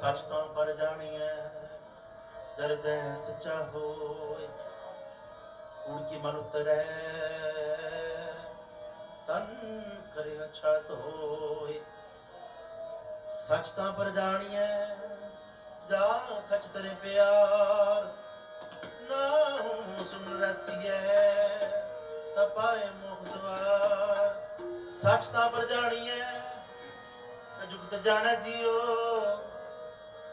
ਸੱਚ ਤਾਂ ਪਰ ਜਾਣੀਐ, ਦਰਦੈ ਸੱਚਾ ਹੋਏ ਕੂੜ ਕੀ ਮਨ ਉਤਰੈ, ਤਨ ਕਰੇ ਅਛਾ ਹੋਏ ਸੱਚ ਤਾਂ ਪਰ ਜਾਣੀਐ, ਜਾ ਸੱਚ ਤੇਰੇ ਪਿਆਰ। ਨਾ ਸੁਨ ਰਸੀਐ ਤਪਾਏ ਮੁਖ ਦਵਾਰ। ਸੱਚ ਤਾਂ ਪਰ ਜਾਣੀਐ ਜੁਗਤ ਜਾਣੈ ਜੀਓ।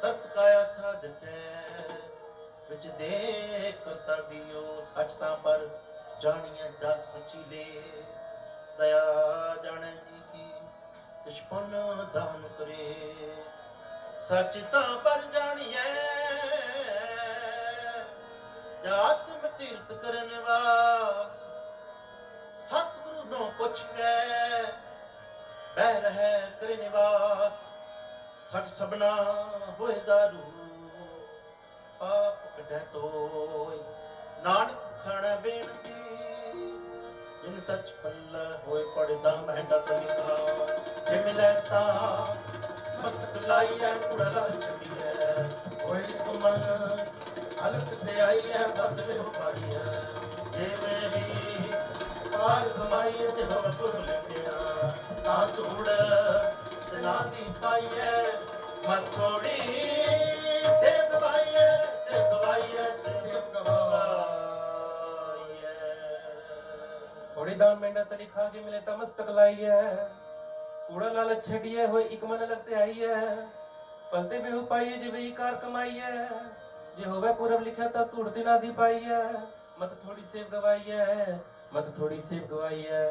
ਤਰਤ ਕਾਇਆ ਸਾਧਕੈ ਵਿੱਚ ਦੇ ਕਰਤਾ ਸੱਚ ਤਾਂ ਪਰ ਜਾਣੀਐ ਜਸ ਸੱਚੀ ਲੈ। ਦਇਆ ਜਾਣੈ ਜੀ ਕੀ ਕਿਛਪਨ ਦਾਨ ਕਰੇ। ਸੱਚ ਤਾਂ ਪਰ ਜਾਣੀਐ ਜਾਤਮ ਤੀਰਥ ਕਰਨ ਵਾਸ। ਸਤਿਗੁਰੂ ਨੂੰ ਪੁੱਛ ਕੇ ਬਹਿ ਰਹਿ ਕਰੇ ਨਿਵਾਸ। ਸਚ ਸਬਨਾ ਹੋਏ ਦਾਰੂ ਪਾਪ ਕਢੈ ਤੋਏ। ਨਾਨਕ ਖਾਣਾ ਬੇਨਤੀ, ਜਿਨ ਸੱਚ ਪੱਲਾ ਹੋਏ ਪੜਦਾ ਮਹਿੰਡਾ ਤਲਿਕਾ ਜੇ ਮਿਲੈ ਤਾਂ ਮਸਤਕ ਲਾਈਐ ਕੁੜਾ ਲਾ ਹੋਏ ਤੁਮਨ ਹਲਕ ਤੇ ਆਈਐ, ਵੱਧ ਵੇ ਪਾਈਐ। ਜਿਵੇਂ ਪਾਰ ਕਮਾਈਏ ਤੇ ਹਵ ਤੁਰ ਲਿਖਿਆ, ਤਾਂ ਧੂੜ ਤੇ ਨਾ। ਦੀ ਪਾਈਐ ਮਥੋੜੀ ਸੇ ਗਵਾਈਐ ਸੇ ਗਵਾਈਐ ਸੇ ਗਵਾਈਐ ਥੋੜੀ ਦਾਨ ਮੈਂਡਾ ਤਲੀ ਖਾ ਕੇ ਮਿਲੇ ਤਾਂ ਮਸਤਕ ਲਾਈਐ ਕੂੜਾ ਲਾਲਚ ਛੱਡੀਐ ਹੋਏ ਇੱਕ ਮਨ ਲਗਤੇ ਆਈਐ ਫਲਤੇ ਬਿਹੁ ਪਾਈਐ ਜਿਵੇਂ ਕਾਰ ਕਮਾਈਐ ਜੇ ਹੋਵੇ ਪੂਰਬ ਲਿਖਿਆ ਤਾਂ ਧੂੜ ਤੇ ਨਾ ਦੀ ਪਾਈਐ ਮਤ ਥੋੜੀ ਸੇਵ ਗਵਾਈਐ ਮਤ ਥੋੜੀ ਸੇਵ ਗਵਾਈਐ